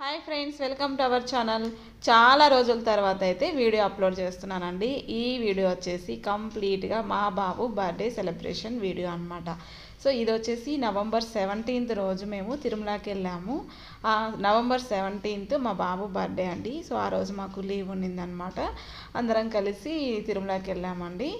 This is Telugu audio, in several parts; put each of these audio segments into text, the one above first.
Hi friends welcome to our channel. చాలా రోజుల తర్వాత అయితే వీడియో అప్లోడ్ చేస్తున్నానండి. ఈ వీడియో వచ్చేసి కంప్లీట్గా మా బాబు బర్త్డే సెలబ్రేషన్ వీడియో అనమాట సో ఇది వచ్చేసి నవంబర్ సెవెంటీన్త్ రోజు మేము తిరుమలకి వెళ్ళాము. నవంబర్ సెవెంటీన్త్ మా బాబు బర్త్డే అండి. సో ఆ రోజు మాకు లీవ్ ఉండిందనమాట అందరం కలిసి తిరుమలకి వెళ్ళామండి.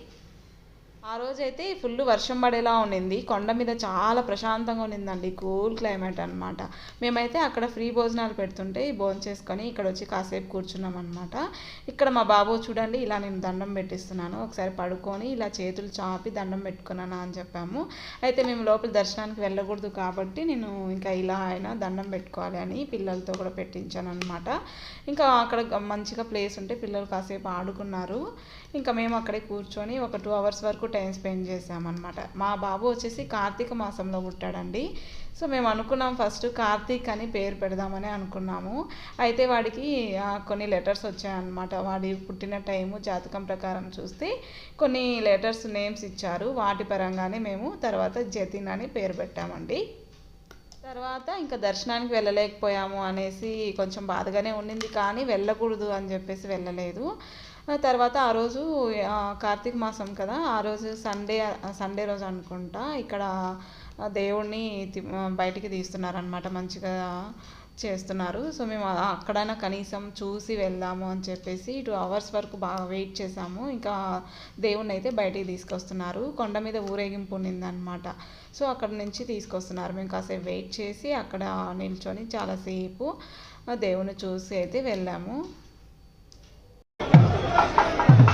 ఆ రోజు అయితే ఫుల్ వర్షం పడేలా ఉండింది. కొండ మీద చాలా ప్రశాంతంగా ఉండిందండి. కూల్ క్లైమేట్ అనమాట మేమైతే అక్కడ ఫ్రీ భోజనాలు పెడుతుంటే భోజనం చేసుకొని ఇక్కడ వచ్చి కాసేపు కూర్చున్నాం అనమాట ఇక్కడ మా బాబు చూడండి ఇలా నేను దండం పెట్టిస్తున్నాను. ఒకసారి పడుకొని ఇలా చేతులు చాపి దండం పెట్టుకున్నాను అని చెప్పాము. అయితే మేము లోపల దర్శనానికి వెళ్ళకూడదు కాబట్టి నేను ఇంకా ఇలా అయినా దండం పెట్టుకోవాలి అని పిల్లలతో కూడా పెట్టించాను అనమాట ఇంకా అక్కడ మంచిగా ప్లేస్ ఉంటే పిల్లలు కాసేపు ఆడుకున్నారు. ఇంకా మేము అక్కడే కూర్చొని ఒక టూ అవర్స్ వరకు టైం స్పెండ్ చేసామన్నమాట మా బాబు వచ్చేసి కార్తీక మాసంలో పుట్టాడండి. సో మేము అనుకున్నాం ఫస్ట్ కార్తీక్ అని పేరు పెడదామని అనుకున్నాము. అయితే వాడికి కొన్ని లెటర్స్ వచ్చాయన్నమాట. వాడి పుట్టిన టైము జాతకం ప్రకారం చూస్తే కొన్ని లెటర్స్ నేమ్స్ ఇచ్చారు. వాటి పరంగానే మేము తర్వాత జతిన్ అని పేరు పెట్టామండి. తర్వాత ఇంకా దర్శనానికి వెళ్ళలేకపోయాము అనేసి కొంచెం బాధగానే ఉండింది కానీ వెళ్ళకూడదు అని చెప్పేసి వెళ్ళలేదు. తర్వాత ఆ రోజు కార్తీక మాసం కదా ఆ రోజు సండే సండే రోజు అనుకుంటా ఇక్కడ దేవుడిని దేవుణ్ణి బయటికి తీస్తున్నారనమాట మంచిగా చేస్తున్నారు. సో మేము అక్కడైనా కనీసం చూసి వెళ్దాము అని చెప్పేసి టూ అవర్స్ వరకు బాగా వెయిట్ చేసాము. ఇంకా దేవుణ్ణి అయితే బయటికి తీసుకొస్తున్నారు. కొండ మీద ఊరేగింపు ఉన్నిందనమాట సో అక్కడ నుంచి తీసుకొస్తున్నారు. మేము కాసేపు వెయిట్ చేసి అక్కడ నిల్చొని చాలాసేపు దేవుని చూసి అయితే వెళ్ళాము. Thank you.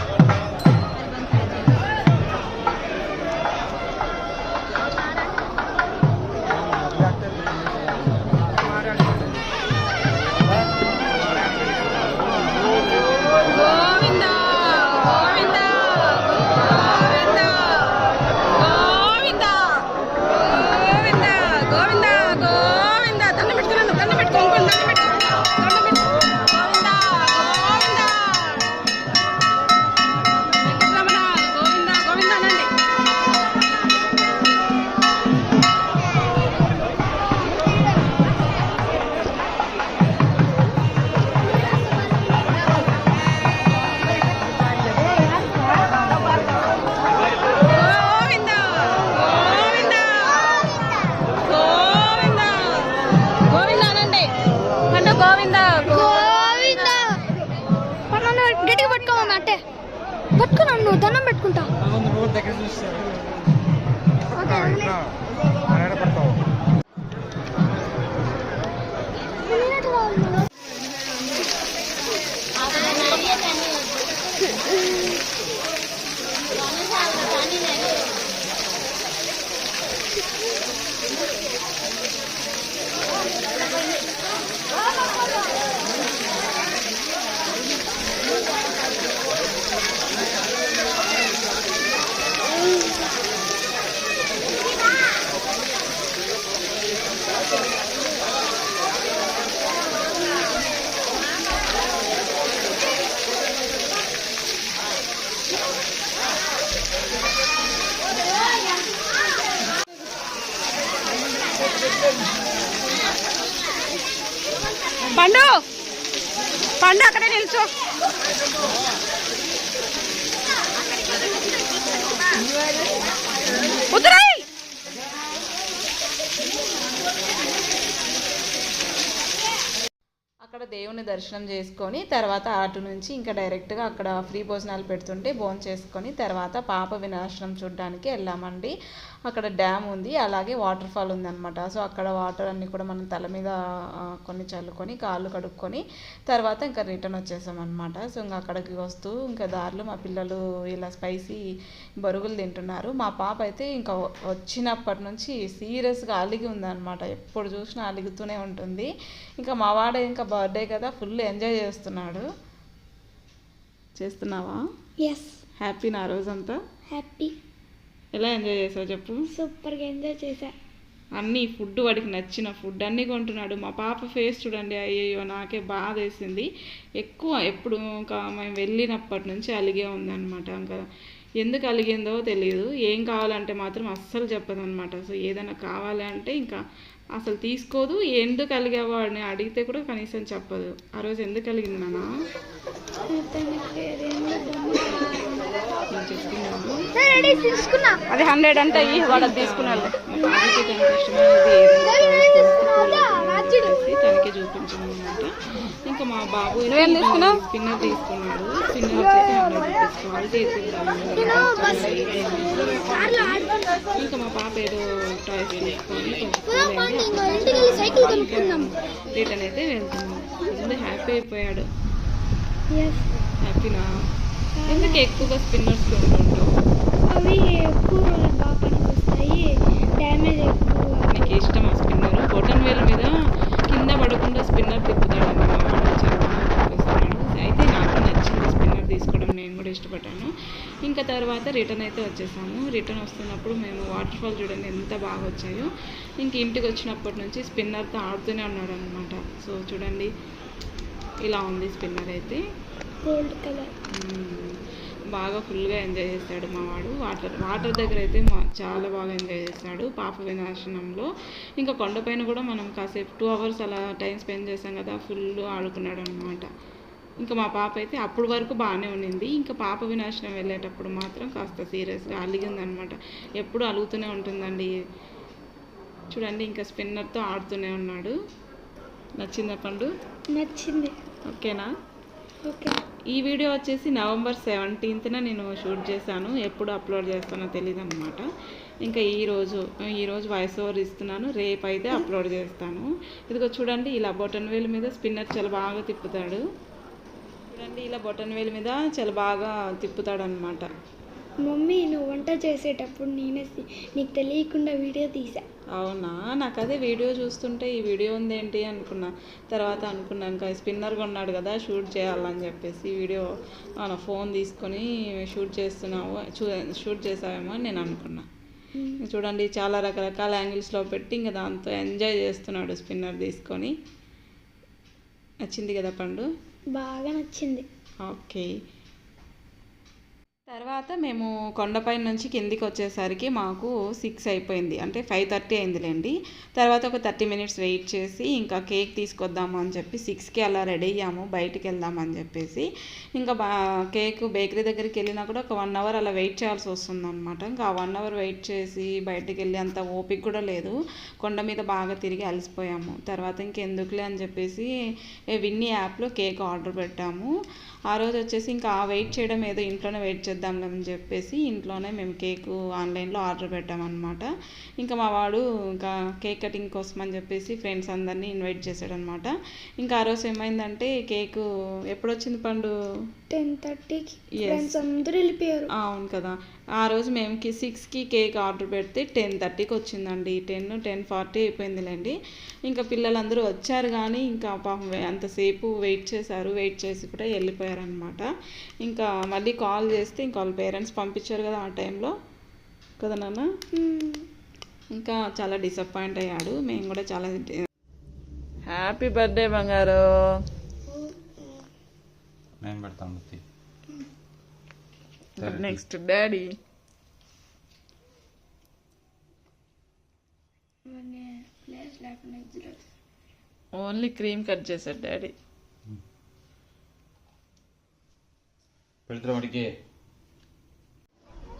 గట్టిగా పట్టుకోమన్నా అంటే పట్టుకున్నాను నువ్వు దండం పెట్టుకుంటా. ಒಂದು పండు. పండు అక్కడే నిల్చో. ఉత్తరాయి! అక్కడ దేవుని దర్శనం చేసుకొని తర్వాత అటు నుంచి ఇంకా డైరెక్ట్గా అక్కడ ఫ్రీ భోజనాలు పెడుతుంటే భోజనం చేసుకొని తర్వాత పాప వినాశనం చూడడానికి వెళ్ళామండి. అక్కడ డ్యామ్ ఉంది అలాగే వాటర్ ఫాల్ ఉందన్నమాట. సో అక్కడ వాటర్ అన్నీ కూడా మనం తల మీద కొన్ని చల్లుకొని కాళ్ళు కడుక్కొని తర్వాత ఇంకా రిటర్న్ వచ్చేసామన్నమాట. సో ఇంకా అక్కడికి వస్తూ ఇంకా దారిలో మా పిల్లలు ఇలా స్పైసీ బరుగులు తింటున్నారు. మా పాప అయితే ఇంకా వచ్చినప్పటి నుంచి సీరియస్గా అలిగి ఉందన్నమాట. ఎప్పుడు చూసినా అలుగుతూనే ఉంటుంది. ఇంకా మా వాడ ఇంకా బర్త్డే కదా ఫుల్ ఎంజాయ్ చేస్తున్నాడు. చేస్తున్నావా? ఎస్ హ్యాపీ నా రోజంతా? హ్యాపీ ఎలా ఎంజాయ్ చేసావు చెప్పు? సూపర్గా ఎంజాయ్ చేశా. అన్నీ ఫుడ్ వాడికి నచ్చిన ఫుడ్ అన్నీ కొంటున్నాడు. మా పాప ఫేస్ చూడండి అయ్యయ్యో నాకే బాధ వేసింది. ఎక్కువ ఎప్పుడు ఇంకా మేము వెళ్ళినప్పటి నుంచి అలిగే ఉందన్నమాట. ఇంకా ఎందుకు అలిగిందో తెలియదు ఏం కావాలంటే మాత్రం అస్సలు చెప్పదన్నమాట. సో ఏదైనా కావాలంటే ఇంకా అసలు తీసుకోదు ఎందుకు కలిగావో అని అడిగితే కూడా కనీసం చెప్పదు. ఆ రోజు ఎందుకు కలిగింది నాన్న? అది హండ్రెడ్ అంటే ఈ వాడు ఇష్టమైనది ఏదైనా చెప్పేసి తనకి చూపించాను అనమాట ఇంకా మా బాబు? స్పిన్నర్ తీసుకున్నాడు. స్పిన్నర్ వచ్చేసి హండ్రెడ్ రూపీస్ క్వాలిటీ ఇంకా మా పాప ఏదో టాయ్స్ తీసుకొని రిటర్న్ అయితే వెళ్తున్నాం. ముందు హ్యాపీ అయిపోయాడు. హ్యాపీనా ఎందుకు ఎక్కువగా స్పిన్నర్స్ కొంటుంటావు అవి ఎక్కువ రోజులు బాగా పనికొస్తాయి డ్యామేజ్ ఎక్కువ నీకు ఇష్టం ఆ స్పిన్నర్ బొటన్ వేల్ మీద కింద పడకుండా స్పిన్నర్ తిప్పుతాడు అన్నమాట చాలా బాగా తిప్పేస్తున్నాడు అయితే నాకు నచ్చింది స్పిన్నర్ తీసుకోవడం నేను కూడా ఇష్టపడ్డాను ఇంకా తర్వాత రిటర్న్ అయితే వచ్చేసాము. రిటర్న్ వస్తున్నప్పుడు మేము వాటర్ ఫాల్ చూడండి ఎంత బాగా వచ్చాయో. ఇంక ఇంటికి వచ్చినప్పటి నుంచి స్పిన్నర్తో ఆడుతూనే ఉన్నాడు అనమాట సో చూడండి ఇలా ఉంది స్పిన్నర్ అయితే. Gold colour. బాగా ఫుల్గా ఎంజాయ్ చేస్తాడు మా వాడు. వాటర్ వాటర్ దగ్గర అయితే మా చాలా బాగా ఎంజాయ్ చేస్తాడు పాప వినాశనంలో. ఇంకా కొండపైన కూడా మనం కాసేపు టూ అవర్స్ అలా టైం స్పెండ్ చేసాం కదా ఫుల్ ఆడుకున్నాడు అనమాట ఇంకా మా పాప అయితే అప్పుడు వరకు బాగానే ఉండింది. ఇంకా పాప వినాశనం వెళ్ళేటప్పుడు మాత్రం కాస్త సీరియస్గా అలిగిందనమాట. ఎప్పుడు అలుగుతూనే ఉంటుందండి. చూడండి ఇంకా స్పిన్నర్తో ఆడుతూనే ఉన్నాడు. నచ్చిందా పండు? నచ్చింది. ఓకేనా? ఓకే. ఈ వీడియో వచ్చేసి నవంబర్ సెవెంటీన్త్న నేను షూట్ చేశాను. ఎప్పుడు అప్లోడ్ చేస్తానో తెలియదు అనమాట ఇంకా ఈరోజు ఈరోజు వాయిస్ ఓవర్ ఇస్తున్నాను. రేపు అయితే అప్లోడ్ చేస్తాను. ఇదిగో చూడండి ఇలా బొటన్ వేల్ మీద స్పిన్నర్ చాలా బాగా తిప్పుతాడు. చూడండి ఇలా బొటన్ వేల్ మీద చాలా బాగా తిప్పుతాడు అనమాట మమ్మీ నువ్వు వంట చేసేటప్పుడు నేనే నీకు తెలియకుండా వీడియో తీసా అవునా? నాకు అదే వీడియో చూస్తుంటే ఈ వీడియో ఉంది ఏంటి అనుకున్నా. తర్వాత అనుకున్నాను ఇంకా స్పిన్నర్ కొన్నాడు కదా షూట్ చేయాలని చెప్పేసి వీడియో మన ఫోన్ తీసుకొని షూట్ చేస్తున్నావు చూ షూట్ చేసావేమో అని నేను అనుకున్నా. చూడండి చాలా రకరకాల యాంగిల్స్లో పెట్టి ఇంకా దాంతో ఎంజాయ్ చేస్తున్నాడు స్పిన్నర్ తీసుకొని. నచ్చింది కదా పండు? బాగా నచ్చింది. ఓకే. తర్వాత మేము కొండపై నుంచి కిందికి వచ్చేసరికి మాకు సిక్స్ అయిపోయింది. అంటే ఫైవ్ థర్టీ అయిందిలేండి. తర్వాత ఒక థర్టీ మినిట్స్ వెయిట్ చేసి ఇంకా కేక్ తీసుకొద్దాము అని చెప్పి సిక్స్కి అలా రెడీ అయ్యాము. బయటికి వెళ్దామని చెప్పేసి. ఇంకా కేక్ బేకరీ దగ్గరికి వెళ్ళినా కూడా ఒక వన్ అవర్ అలా వెయిట్ చేయాల్సి వస్తుంది అనమాట ఇంకా ఆ వన్ అవర్ వెయిట్ చేసి బయటికి వెళ్ళి అంత ఓపిక కూడా లేదు. కొండ మీద బాగా తిరిగి అలసిపోయాము. తర్వాత ఇంకెందుకులే అని చెప్పేసి విన్నీ యాప్లో కేక్ ఆర్డర్ పెట్టాము. ఆ రోజు వచ్చేసి ఇంకా వెయిట్ చేయడం ఏదో ఇంట్లోనే వెయిట్ చేద్దాంలే అని చెప్పేసి ఇంట్లోనే మేము కేక్ ఆన్లైన్లో ఆర్డర్ పెట్టామన్నమాట. ఇంకా మా వాడు ఇంకా కేక్ కటింగ్ కోసం అని చెప్పేసి ఫ్రెండ్స్ అందరినీ ఇన్వైట్ చేశాడనమాట ఇంకా ఆ రోజు ఏమైందంటే కేకు ఎప్పుడొచ్చింది పండు? టెన్ థర్టీకి. ఫ్రెండ్స్ అందరూ వెళ్ళిపోయారు. అవును కదా. ఆ రోజు మేము కి సిక్స్కి కేక్ ఆర్డర్ పెడితే టెన్ థర్టీకి వచ్చిందండి. టెన్ టెన్ ఫార్టీ అయిపోయిందిలేండి. ఇంకా పిల్లలందరూ వచ్చారు కానీ ఇంకా పాపం వే- అంతసేపు వెయిట్ చేశారు. వెయిట్ చేసి కూడా వెళ్ళిపోయారనమాట ఇంకా మళ్ళీ కాల్ చేస్తే ఇంకా వాళ్ళ పేరెంట్స్ పంపించారు కదా ఆ టైంలో. కదా నాన్న. ఇంకా చాలా డిసప్పాయింట్ అయ్యాడు. మేము కూడా చాలా హ్యాపీ బర్త్డే బంగారు. నేను పెడతాను బుత్తి next daddy only cream cut చేశాడు డాడీ పెడతారు వాడికి.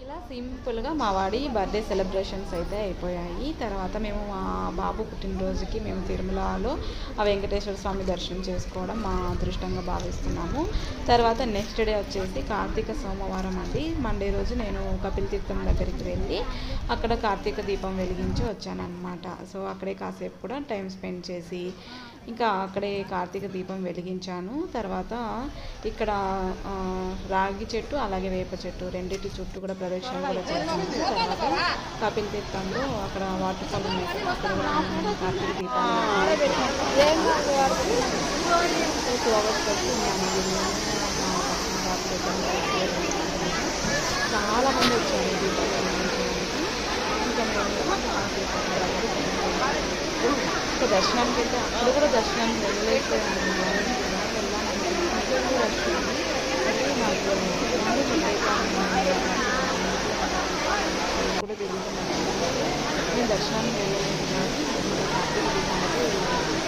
ఇలా సింపుల్గా మా వాడి బర్త్డే సెలబ్రేషన్స్ అయితే అయిపోయాయి. తర్వాత మేము మా బాబు పుట్టినరోజుకి మేము తిరుమలలో ఆ వెంకటేశ్వర స్వామి దర్శనం చేసుకోవడం మా అదృష్టంగా భావిస్తున్నాము. తర్వాత నెక్స్ట్ డే వచ్చేసి కార్తీక సోమవారం అండి. మండే రోజు నేను కపిల్ తీర్థం దగ్గరికి వెళ్ళి అక్కడ కార్తీక దీపం వెలిగించి వచ్చానమాట సో అక్కడే కాసేపు కూడా టైం స్పెండ్ చేసి ఇంకా అక్కడే కార్తీక దీపం వెలిగించాను. తర్వాత ఇక్కడ రాగి చెట్టు అలాగే వేప చెట్టు రెండింటి చుట్టూ కూడా ప్రదక్షిణ కూడా చేశాను. తర్వాత కపిల్ తీర్థంలో అక్కడ వాటర్ ఫాల్ ఉన్నాయి అక్కడ కూడా కార్తీక దీపం టూ అవర్స్ చాలా మంది వచ్చారు ఈ దీపాలు ఇంకా మేము ఇంకా దర్శనానికి వెళ్తే అప్పుడు కూడా దర్శనానికి వెళ్ళలేకపోయాను. కూడా దర్శనానికి వెళ్ళలేదు